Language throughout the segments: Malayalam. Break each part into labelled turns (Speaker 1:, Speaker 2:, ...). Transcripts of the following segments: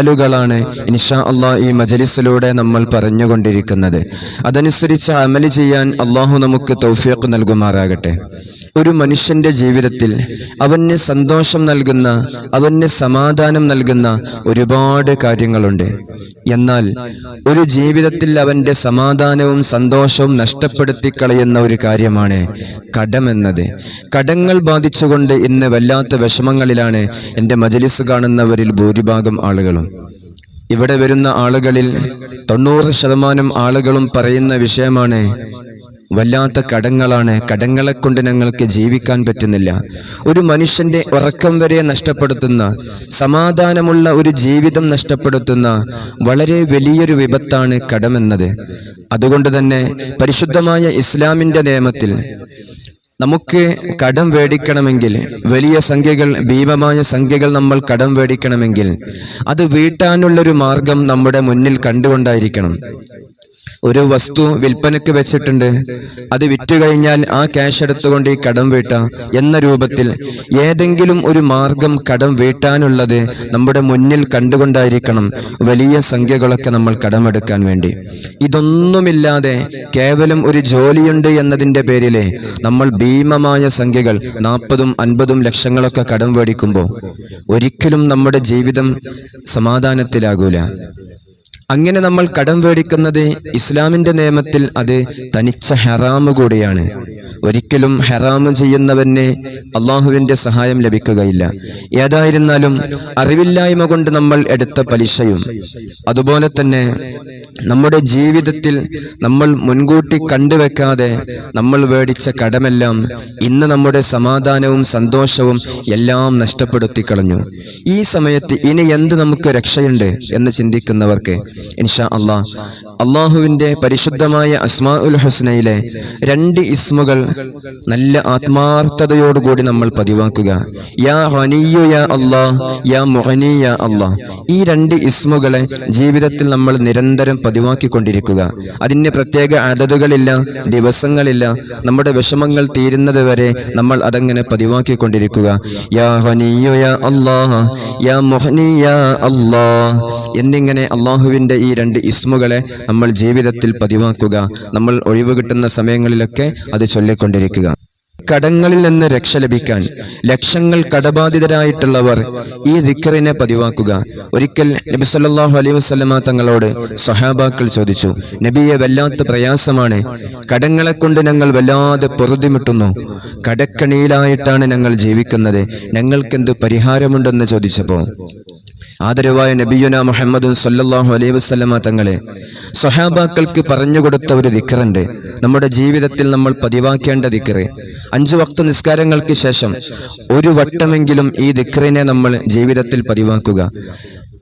Speaker 1: അമലുകളാണ് ഇൻഷാ അള്ളാഹ് ഈ മജലിസിലൂടെ നമ്മൾ പറഞ്ഞുകൊണ്ടിരിക്കുന്നത്. അതനുസരിച്ച് അമൽ ചെയ്യാൻ അള്ളാഹു നമുക്ക് തൗഫീഖ് നൽകുമാറാകട്ടെ. ഒരു മനുഷ്യന്റെ ജീവിതത്തിൽ അവന് സന്തോഷം നൽകുന്ന അവന് സമാധാനം നൽകുന്ന ഒരുപാട് കാര്യങ്ങളുണ്ട്. എന്നാൽ ഒരു ജീവിതത്തിൽ അവന്റെ സമാധാനവും സന്തോഷവും നഷ്ടപ്പെടുത്തി കളയുന്ന ഒരു കാര്യമാണ് കടമെന്നത് കടങ്ങൾ ബാധിച്ചുകൊണ്ട് ഇന്ന് വല്ലാത്ത വിഷമങ്ങളിലാണ് എന്റെ മജലിസ് കാണുന്നവരിൽ ഭൂരിഭാഗം ആളുകളും. ഇവിടെ വരുന്ന ആളുകളിൽ തൊണ്ണൂറ് ശതമാനം ആളുകളും പറയുന്ന വിഷയമാണ് വല്ലാത്ത കടങ്ങളാണ്. കടങ്ങളെ കൊണ്ട് ഞങ്ങൾക്ക് ജീവിക്കാൻ പറ്റുന്നില്ല. ഒരു മനുഷ്യന്റെ ഉറക്കം വരെ നഷ്ടപ്പെടുത്തുന്ന സമാധാനമുള്ള ഒരു ജീവിതം നഷ്ടപ്പെടുത്തുന്ന വളരെ വലിയൊരു വിപത്താണ് കടമെന്നത്. അതുകൊണ്ട് തന്നെ പരിശുദ്ധമായ ഇസ്ലാമിന്റെ നിയമത്തിൽ നമുക്ക് കടം വേടിക്കണമെങ്കിൽ വലിയ സംഖ്യകൾ ഭീമമായ സംഖ്യകൾ നമ്മൾ കടം വേടിക്കണമെങ്കിൽ അത് വീട്ടാനുള്ളൊരു മാർഗം നമ്മുടെ മുന്നിൽ കണ്ടുകൊണ്ടായിരിക്കണം. ഒരു വസ്തു വിൽപ്പനയ്ക്ക് വെച്ചിട്ടുണ്ട്. അത് വിറ്റു കഴിഞ്ഞാൽ ആ ക്യാഷ് എടുത്തുകൊണ്ട് ഈ കടം വീട്ട. എന്ന രൂപത്തിൽ ഏതെങ്കിലും ഒരു മാർഗം കടം വീട്ടാനുള്ളത് നമ്മുടെ മുന്നിൽ കണ്ടുകൊണ്ടായിരിക്കണം വലിയ സംഖ്യകളൊക്കെ നമ്മൾ കടമെടുക്കാൻ വേണ്ടി. ഇതൊന്നുമില്ലാതെ കേവലം ഒരു ജോലിയുണ്ട് എന്നതിന്റെ പേരിലെ നമ്മൾ ഭീമമായ സംഖ്യകൾ നാൽപ്പതും അൻപതും ലക്ഷങ്ങളൊക്കെ കടം മേടിക്കുമ്പോൾ ഒരിക്കലും നമ്മുടെ ജീവിതം സമാധാനത്തിലാകൂല. അങ്ങനെ നമ്മൾ കടം മേടിക്കുന്നത് ഇസ്ലാമിന്റെ നിയമത്തിൽ അത് തനിച്ച ഹറാമ് കൂടിയാണ്. ഒരിക്കലും ഹറാമ് ചെയ്യുന്നവന് അള്ളാഹുവിന്റെ സഹായം ലഭിക്കുകയില്ല. ഏതായിരുന്നാലും അറിവില്ലായ്മ കൊണ്ട് നമ്മൾ എടുത്ത പലിശയും. അതുപോലെ തന്നെ നമ്മുടെ ജീവിതത്തിൽ നമ്മൾ മുൻകൂട്ടി കണ്ടുവെക്കാതെ നമ്മൾ വേടിച്ച കടമെല്ലാം ഇന്ന് നമ്മുടെ സമാധാനവും സന്തോഷവും എല്ലാം നഷ്ടപ്പെടുത്തി കളഞ്ഞു ഈ സമയത്ത് ഇനി എന്ത് നമുക്ക് രക്ഷയുണ്ട് എന്ന് ചിന്തിക്കുന്നവർക്ക് ഇൻഷാ അള്ളാ അള്ളാഹുവിന്റെ പരിശുദ്ധമായ അസ്മാ ഉൽ ഹുസ്നയിലെ രണ്ട് ഇസ്മുകൾ നല്ല ആത്മാർത്ഥതയോടുകൂടി നമ്മൾ പതിവാക്കുക. യാ ഹനിയു യാ അള്ളാ യാ മുഹനി യാ അള്ളാ ഈ രണ്ട് ഇസ്മുകളെ ജീവിതത്തിൽ നമ്മൾ നിരന്തരം പതിവാക്കിക്കൊണ്ടിരിക്കുക. അതിന് പ്രത്യേക അതതുകളില്ല ദിവസങ്ങളില്ല നമ്മുടെ വിഷമങ്ങൾ തീരുന്നത് വരെ നമ്മൾ അതങ്ങനെ പതിവാക്കിക്കൊണ്ടിരിക്കുക. യാ ഹനിയു യാ അള്ളാ യാ മുഹനി യാ അള്ളാ എന്നിങ്ങനെ അള്ളാഹുവിന്റെ ഈ രണ്ട് ഇസ്മുകളെ നമ്മൾ ജീവിതത്തിൽ പതിവാക്കുക. നമ്മൾ ഒഴിവ് കിട്ടുന്ന സമയങ്ങളിലൊക്കെ അത് ചൊല്ലിക്കൊണ്ടിരിക്കുക. കടങ്ങളിൽ നിന്ന് രക്ഷ ലഭിക്കാൻ ലക്ഷങ്ങൾ കടബാധിതരായിട്ടുള്ളവർ ഈ ദിക്കറിനെ പതിവാക്കുക. ഒരിക്കൽ നബി സല്ലാഹു അലൈഹി വസ്ലമ തങ്ങളോട് സഹാബാക്കൾ ചോദിച്ചു നബിയെ വല്ലാത്ത പ്രയാസമാണ്. കടങ്ങളെ കൊണ്ട് ഞങ്ങൾ വല്ലാതെ പൊറുതിമുട്ടുന്നു. കടക്കണിയിലായിട്ടാണ് ഞങ്ങൾ ജീവിക്കുന്നത്. ഞങ്ങൾക്കെന്ത് പരിഹാരമുണ്ടെന്ന് ചോദിച്ചപ്പോൾ ആദരവായ നബിയുന മുഹമ്മദും സല്ലാഹു അലൈഹി വസ്ലമ തങ്ങളെ സ്വഹാബാക്കൾക്ക് പറഞ്ഞുകൊടുത്ത ഒരു ദിക്കറുണ്ട്. നമ്മുടെ ജീവിതത്തിൽ നമ്മൾ പതിവാക്കേണ്ട ദിക്കറ്. അഞ്ചു വക്ത നിസ്കാരങ്ങൾക്ക് ശേഷം ഒരു വട്ടമെങ്കിലും ഈ ദിക്കറിനെ നമ്മൾ ജീവിതത്തിൽ പതിവാക്കുക.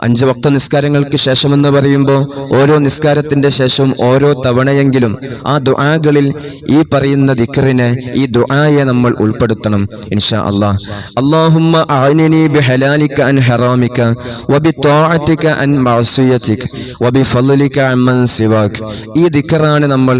Speaker 1: അഞ്ച് വക്ത നിസ്കാരങ്ങൾക്ക് ശേഷം എന്ന് പറയുമ്പോൾ ഓരോ നിസ്കാരത്തിന്റെ ശേഷം ഓരോ തവണയെങ്കിലും ആ ദുആകളിൽ ഈ പറയുന്ന ദിക്കറിനെ ഈ ദുആയെ നമ്മൾ ഉൾപ്പെടുത്തണം ഇൻഷാ അല്ലാ അല്ലാഹുമ്മ അഅ്നിനി ബിഹലാലിക അൻ ഹറാമിക വബിത്വാഅതിക അൻ മഅസിയതിക വബിഫളലിക മൻ സിവാക്. ഈ ദിക്കറാണ് നമ്മൾ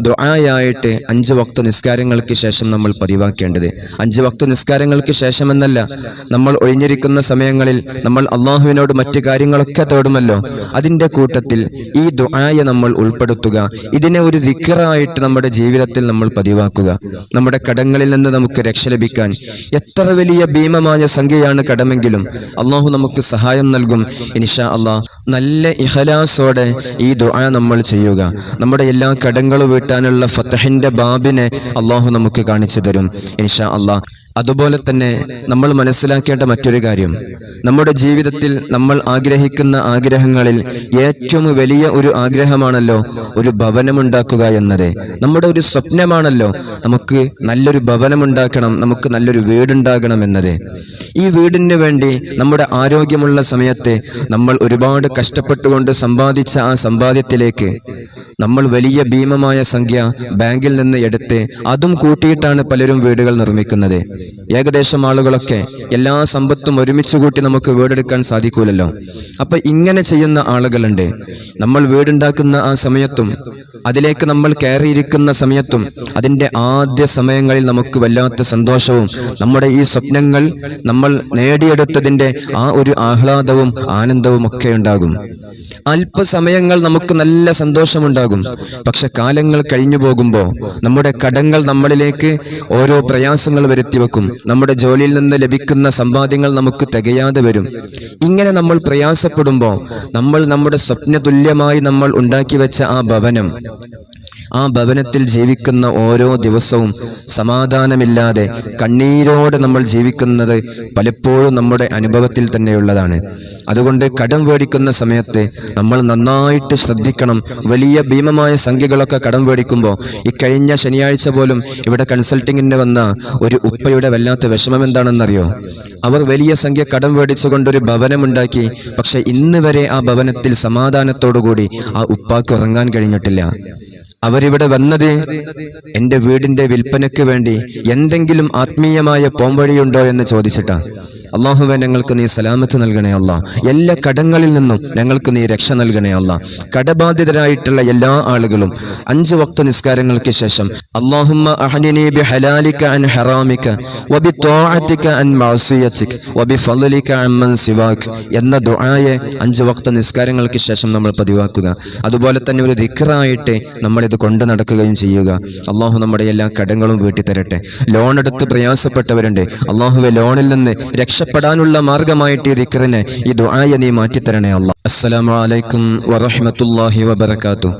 Speaker 1: ദുആയായിട്ട് അഞ്ച് വക്ത നിസ്കാരങ്ങൾക്ക് ശേഷം നമ്മൾ പതിവാക്കേണ്ടത്. അഞ്ച് വക്ത നിസ്കാരങ്ങൾക്ക് ശേഷമെന്നല്ല നമ്മൾ ഒഴിഞ്ഞിരിക്കുന്ന സമയങ്ങളിൽ നമ്മൾ അള്ളാഹുവിനോട് മറ്റു കാര്യങ്ങളൊക്കെ തേടുമല്ലോ. അതിന്റെ കൂട്ടത്തിൽ ഈ ദുആയെ നമ്മൾ ഉൾപ്പെടുത്തുക. ഇതിനെ ഒരു ദിക്കറായിട്ട് നമ്മുടെ ജീവിതത്തിൽ നമ്മൾ പതിവാക്കുക. നമ്മുടെ കടങ്ങളിൽ നിന്ന് നമുക്ക് രക്ഷ ലഭിക്കാൻ എത്ര വലിയ ഭീമമായ സംഖ്യയാണ് കടമെങ്കിലും അള്ളാഹു നമുക്ക് സഹായം നൽകും. ഇൻഷാ അള്ളാഹ് നല്ല ഇഹലാസോടെ ഈ ദുആ നമ്മൾ ചെയ്യുക. നമ്മുടെ എല്ലാ കടങ്ങളും വീട്ടാനുള്ള ഫത്തഹിന്റെ ബാബിനെ അള്ളാഹു നമുക്ക് കാണിച്ചു തരും. ഇൻഷാ അള്ളാഹ് അതുപോലെ തന്നെ നമ്മൾ മനസ്സിലാക്കേണ്ട മറ്റൊരു കാര്യം. നമ്മുടെ ജീവിതത്തിൽ നമ്മൾ ആഗ്രഹിക്കുന്ന ആഗ്രഹങ്ങളിൽ ഏറ്റവും വലിയ ഒരു ആഗ്രഹമാണല്ലോ ഒരു ഭവനമുണ്ടാക്കുക എന്നത്. നമ്മുടെ ഒരു സ്വപ്നമാണല്ലോ നമുക്ക് നല്ലൊരു ഭവനമുണ്ടാക്കണം നമുക്ക് നല്ലൊരു വീടുണ്ടാകണം എന്നത്. ഈ വീടിന് വേണ്ടി നമ്മുടെ ആരോഗ്യമുള്ള സമയത്ത് നമ്മൾ ഒരുപാട് കഷ്ടപ്പെട്ടുകൊണ്ട് സമ്പാദിച്ച ആ സമ്പാദ്യത്തിലേക്ക് നമ്മൾ വലിയ ഭീമമായ സംഖ്യ ബാങ്കിൽ നിന്ന് എടുത്ത് അതും കൂട്ടിയിട്ടാണ് പലരും വീടുകൾ നിർമ്മിക്കുന്നത്. ഏകദേശം ആളുകളൊക്കെ എല്ലാ സമ്പത്തും ഒരുമിച്ച് കൂട്ടി നമുക്ക് വീടെടുക്കാൻ സാധിക്കൂലല്ലോ. അപ്പൊ ഇങ്ങനെ ചെയ്യുന്ന ആളുകളുണ്ട്. നമ്മൾ വീടുണ്ടാക്കുന്ന ആ സമയത്തും അതിലേക്ക് നമ്മൾ കയറിയിരിക്കുന്ന സമയത്തും അതിന്റെ ആദ്യ സമയങ്ങളിൽ നമുക്ക് വല്ലാത്ത സന്തോഷവും നമ്മുടെ ഈ സ്വപ്നങ്ങൾ നമ്മൾ നേടിയെടുത്തതിന്റെ ആ ഒരു ആഹ്ലാദവും ആനന്ദവും ഒക്കെ ഉണ്ടാകും. അല്പസമയങ്ങൾ നമുക്ക് നല്ല സന്തോഷമുണ്ടാകും. പക്ഷെ കാലങ്ങൾ കഴിഞ്ഞു പോകുമ്പോൾ നമ്മുടെ കടങ്ങൾ നമ്മളിലേക്ക് ഓരോ പ്രയാസങ്ങൾ വരുത്തി നമ്മുടെ ജോലിയിൽ നിന്ന് ലഭിക്കുന്ന സമ്പാദ്യങ്ങൾ നമുക്ക് തികയാതെ വരും. ഇങ്ങനെ നമ്മൾ പ്രയാസപ്പെടുമ്പോൾ നമ്മൾ നമ്മുടെ സ്വപ്ന തുല്യമായി നമ്മൾ ഉണ്ടാക്കി വെച്ച ആ ഭവനം ആ ഭവനത്തിൽ ജീവിക്കുന്ന ഓരോ ദിവസവും സമാധാനമില്ലാതെ കണ്ണീരോടെ നമ്മൾ ജീവിക്കുന്നത് പലപ്പോഴും നമ്മുടെ അനുഭവത്തിൽ തന്നെയുള്ളതാണ്. അതുകൊണ്ട് കടം മേടിക്കുന്ന സമയത്ത് നമ്മൾ നന്നായിട്ട് ശ്രദ്ധിക്കണം. വലിയ ഭീമമായ സംഖ്യകളൊക്കെ കടം മേടിക്കുമ്പോൾ ഇക്കഴിഞ്ഞ കഴിഞ്ഞ ശനിയാഴ്ച പോലും ഇവിടെ കൺസൾട്ടിങ്ങിന് വന്ന ഒരു ഉപ്പയുടെ വല്ലാത്ത വിഷമം എന്താണെന്നറിയോ? അവർ വലിയ സംഖ്യ കടം മേടിച്ചുകൊണ്ടൊരു ഭവനമുണ്ടാക്കി പക്ഷെ ഇന്ന് വരെ ആ ഭവനത്തിൽ സമാധാനത്തോടുകൂടി ആ ഉപ്പാക്ക് ഉറങ്ങാൻ കഴിഞ്ഞിട്ടില്ല. അവരിവിടെ വന്നത് എന്റെ വീടിന്റെ വിൽപ്പനയ്ക്ക് വേണ്ടി എന്തെങ്കിലും ആത്മീയമായ പോംവഴിയുണ്ടോ എന്ന് ചോദിച്ചിട്ടാ. അള്ളാഹുവെ ഞങ്ങൾക്ക് നീ സലാമത്ത് നൽകണേ അല്ല എല്ലാ കടങ്ങളിൽ നിന്നും ഞങ്ങൾക്ക് നീ രക്ഷ നൽകണേ അല്ല കടബാധിതരായിട്ടുള്ള എല്ലാ ആളുകളും അഞ്ച് വക്ത നിസ്കാരങ്ങൾക്ക് ശേഷം ബി ഹലാലിക അൻ ഹറാമിക വബിത്വാഅതിക അൻ മഅസിയതിക അമ്മൻ സിവാക് എന്ന ദുആയെ അഞ്ച് വക്ത നിസ്കാരങ്ങൾക്ക് ശേഷം നമ്മൾ പതിവാക്കുക. അതുപോലെ തന്നെ ഒരു ദിക്റായിട്ട് നമ്മൾ ഇത് കൊണ്ടു നടക്കുകയും ചെയ്യുക. അള്ളാഹു നമ്മുടെ എല്ലാ കടങ്ങളും വീട്ടിത്തരട്ടെ. ലോൺ എടുത്ത് പ്രയാസപ്പെട്ടവരുണ്ട്. അള്ളാഹുവെ ലോണിൽ നിന്ന് രക്ഷപ്പെടാനുള്ള മാർഗമായിട്ട് ഈ ദിക്കറിനെ ഈ ദുആയെ നീ മാറ്റിത്തരണേ അസ്സലാമു അലൈക്കും വറഹ്മത്തുള്ളാഹി വബറകാതുഹു.